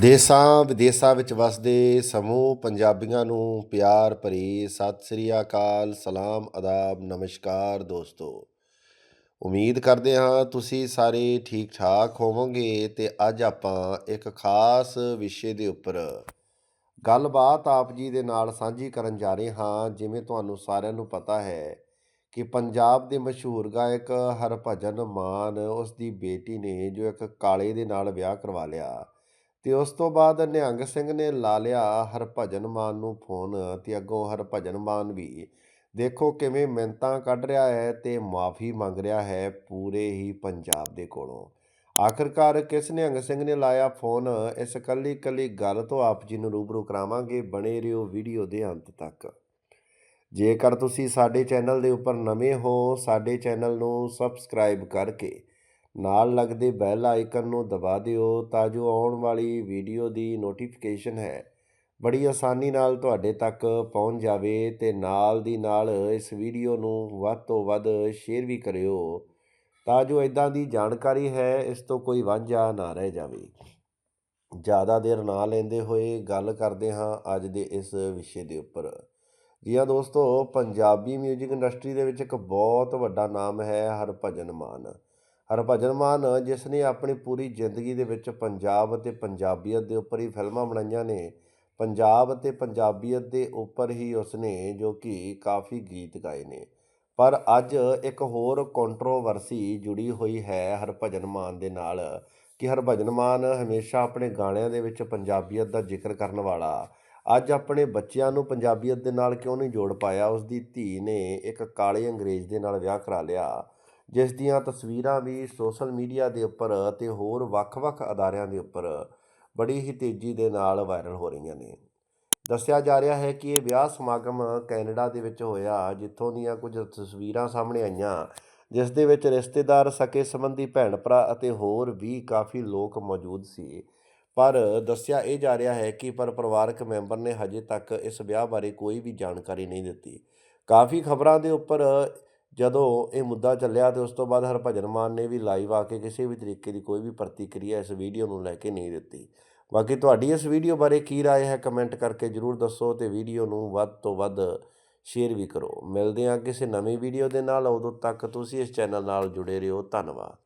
ਦੇਸਾਂ ਵਿਦੇਸਾਂ ਵਿੱਚ ਵਸਦੇ ਸਮੂਹ ਪੰਜਾਬੀਆਂ ਨੂੰ ਪਿਆਰ ਭਰੀ ਸਤਿ ਸ੍ਰੀ ਅਕਾਲ, ਸਲਾਮ, ਅਦਾਬ, ਨਮਸਕਾਰ ਦੋਸਤੋ। ਉਮੀਦ ਕਰਦੇ ਹਾਂ ਤੁਸੀਂ ਸਾਰੇ ਠੀਕ ਠਾਕ ਹੋਵੋਗੇ ਤੇ ਅੱਜ ਆਪਾਂ ਇੱਕ ਖਾਸ ਵਿਸ਼ੇ ਦੇ ਉੱਪਰ ਗੱਲਬਾਤ ਆਪ ਜੀ ਦੇ ਨਾਲ ਸਾਂਝੀ ਕਰਨ ਜਾ ਰਹੇ ਹਾਂ, ਜਿਵੇਂ ਤੁਹਾਨੂੰ ਸਾਰਿਆਂ ਨੂੰ ਪਤਾ ਹੈ ਕਿ ਪੰਜਾਬ ਦੇ ਮਸ਼ਹੂਰ ਗਾਇਕ ਹਰਭਜਨ ਮਾਨ ਉਸ ਦੀ ਬੇਟੀ ਨੇ ਜੋ ਇੱਕ ਕਾਲੇ ਦੇ ਨਾਲ ਵਿਆਹ ਕਰਵਾ ਲਿਆ। ਤੇ ਉਸ ਤੋਂ ਬਾਅਦ ਨਿਹੰਗ ਸਿੰਘ ਨੇ ਲਾ ਲਿਆ ਹਰਭਜਨ ਮਾਨ ਨੂੰ ਫੋਨ ਤੇ ਅੱਗੋਂ ਹਰਭਜਨ ਮਾਨ ਵੀ ਦੇਖੋ ਕਿਵੇਂ ਮਿੰਨਤਾਂ ਕੱਢ ਰਿਹਾ ਹੈ ਤੇ ਮਾਫੀ ਮੰਗ ਰਿਹਾ ਹੈ ਪੂਰੇ ਹੀ ਪੰਜਾਬ ਦੇ ਕੋਲੋਂ। ਆਖਰਕਾਰ ਕਿਸ ਨਿਹੰਗ ਸਿੰਘ ਨੇ ਲਾਇਆ ਫੋਨ? ਇਸ ਕੱਲੀ ਕੱਲੀ ਗੱਲ ਤੋਂ ਆਪ ਜੀ ਨੂੰ ਰੂਬਰੂ ਕਰਾਵਾਂਗੇ। ਬਣੇ ਰਹੋ ਵੀਡੀਓ ਦੇ ਅੰਤ ਤੱਕ। ਜੇਕਰ ਤੁਸੀਂ ਸਾਡੇ ਚੈਨਲ ਦੇ ਉੱਪਰ ਨਵੇਂ ਹੋ, ਸਾਡੇ ਚੈਨਲ ਨੂੰ ਸਬਸਕ੍ਰਾਈਬ ਕਰਕੇ ਨਾਲ ਲੱਗਦੇ ਬੈਲ ਆਈਕਨ ਨੂੰ ਦਬਾ ਦਿਓ ਤਾਂ ਜੋ ਆਉਣ ਵਾਲੀ ਵੀਡੀਓ ਦੀ ਨੋਟੀਫਿਕੇਸ਼ਨ ਹੈ। ਬੜੀ ਆਸਾਨੀ ਨਾਲ ਤੁਹਾਡੇ ਤੱਕ ਪਹੁੰਚ ਜਾਵੇ ਤੇ ਨਾਲ ਦੀ ਨਾਲ ਇਸ ਵੀਡੀਓ ਨੂੰ ਵੱਧ ਤੋਂ ਵੱਧ ਸ਼ੇਅਰ ਵੀ ਕਰਿਓ ਤਾਂ ਜੋ ਇਦਾਂ ਦੀ ਜਾਣਕਾਰੀ ਹੈ, ਇਸ ਤੋਂ ਕੋਈ ਵਾਂਝਾ ਨਾ ਰਹਿ ਜਾਵੇ। ਜ਼ਿਆਦਾ ਦੇਰ ਨਾ ਲੈਂਦੇ ਹੋਏ ਗੱਲ ਕਰਦੇ ਹਾਂ ਅੱਜ ਦੇ ਇਸ ਵਿਸ਼ੇ ਦੇ ਉੱਪਰ। ਜੀ ਹਾਂ ਦੋਸਤੋ, ਪੰਜਾਬੀ 뮤직 ਇੰਡਸਟਰੀ ਦੇ ਵਿੱਚ ਇੱਕ ਬਹੁਤ ਵੱਡਾ ਨਾਮ ਹੈ ਹਰਭਜਨ ਮਾਨ। ਹਰਭਜਨ ਮਾਨ ਜਿਸ ਨੇ ਆਪਣੀ ਪੂਰੀ ਜ਼ਿੰਦਗੀ ਦੇ ਵਿੱਚ ਪੰਜਾਬ ਅਤੇ ਪੰਜਾਬੀਅਤ ਦੇ ਉੱਪਰ ਹੀ ਫਿਲਮਾਂ ਬਣਾਈਆਂ ਨੇ, ਪੰਜਾਬ ਅਤੇ ਪੰਜਾਬੀਅਤ ਦੇ ਉੱਪਰ ਹੀ ਉਸਨੇ ਜੋ ਕਿ ਕਾਫੀ ਗੀਤ ਗਾਏ ਨੇ। ਪਰ ਅੱਜ ਇੱਕ ਹੋਰ ਕੰਟਰੋਵਰਸੀ ਜੁੜੀ ਹੋਈ ਹੈ ਹਰਭਜਨ ਮਾਨ ਦੇ ਨਾਲ, ਕਿ ਹਰਭਜਨ ਮਾਨ ਹਮੇਸ਼ਾ ਆਪਣੇ ਗਾਣਿਆਂ ਦੇ ਵਿੱਚ ਪੰਜਾਬੀਅਤ ਦਾ ਜ਼ਿਕਰ ਕਰਨ ਵਾਲਾ। ਅੱਜ ਆਪਣੇ ਬੱਚਿਆਂ ਨੂੰ ਪੰਜਾਬੀਅਤ ਦੇ ਨਾਲ ਕਿਉਂ ਨਹੀਂ ਜੋੜ ਪਾਇਆ? ਉਸ ਦੀ ਧੀ ਨੇ ਇੱਕ ਕਾਲੇ ਅੰਗਰੇਜ਼ ਦੇ ਨਾਲ ਵਿਆਹ ਕਰਾ ਲਿਆ। ਜਿਸ ਦੀਆਂ ਤਸਵੀਰਾਂ ਵੀ ਸੋਸ਼ਲ ਮੀਡੀਆ ਦੇ ਉੱਪਰ ਅਤੇ ਹੋਰ ਵੱਖ-ਵੱਖ ਅਦਾਰਿਆਂ ਦੇ ਉੱਪਰ ਬੜੀ ਹੀ ਤੇਜ਼ੀ ਦੇ ਨਾਲ ਵਾਇਰਲ ਹੋ ਰਹੀਆਂ ਨੇ। ਦੱਸਿਆ ਜਾ ਰਿਹਾ ਹੈ ਕਿ ਇਹ ਵਿਆਹ ਸਮਾਗਮ ਕੈਨੇਡਾ ਦੇ ਵਿੱਚ ਹੋਇਆ, ਜਿੱਥੋਂ ਦੀਆਂ ਕੁਝ ਤਸਵੀਰਾਂ ਸਾਹਮਣੇ ਆਈਆਂ, ਜਿਸ ਦੇ ਵਿੱਚ ਰਿਸ਼ਤੇਦਾਰ, ਸਕੇ ਸੰਬੰਧੀ ਭੈਣ ਭਰਾ ਅਤੇ ਹੋਰ ਵੀ ਕਾਫੀ ਲੋਕ ਮੌਜੂਦ ਸੀ। ਪਰ ਦੱਸਿਆ ਇਹ ਜਾ ਰਿਹਾ ਹੈ ਕਿ ਪਰ ਪਰਿਵਾਰਕ ਮੈਂਬਰ ਨੇ ਹਜੇ ਤੱਕ ਇਸ ਵਿਆਹ ਬਾਰੇ ਕੋਈ ਵੀ ਜਾਣਕਾਰੀ ਨਹੀਂ ਦਿੱਤੀ। ਕਾਫੀ ਖਬਰਾਂ ਦੇ ਉੱਪਰ ਜਦੋਂ ਇਹ ਮੁੱਦਾ ਚੱਲਿਆ ਤੇ ਉਸ ਤੋਂ ਬਾਅਦ ਹਰਭਜਨ ਮਾਨ ਨੇ ਵੀ ਲਾਈਵ ਆ ਕੇ ਕਿਸੇ ਵੀ ਤਰੀਕੇ ਦੀ ਕੋਈ ਵੀ ਪ੍ਰਤੀਕਿਰਿਆ ਇਸ ਵੀਡੀਓ ਨੂੰ ਲੈ ਕੇ ਨਹੀਂ ਦਿੱਤੀ ਬਾਕੀ ਤੁਹਾਡੀ ਇਸ ਵੀਡੀਓ ਬਾਰੇ ਕੀ رائے ਹੈ ਕਮੈਂਟ ਕਰਕੇ ਜਰੂਰ ਦੱਸੋ ਤੇ ਵੀਡੀਓ ਨੂੰ ਵੱਧ ਤੋਂ ਵੱਧ ਸ਼ੇਅਰ ਵੀ ਕਰੋ ਮਿਲਦੇ ਹਾਂ ਕਿਸੇ ਨਵੀਂ ਵੀਡੀਓ ਦੇ ਨਾਲ ਉਦੋਂ ਤੱਕ ਤੁਸੀਂ ਇਸ ਚੈਨਲ ਨਾਲ ਜੁੜੇ ਰਹੋ ਧੰਨਵਾਦ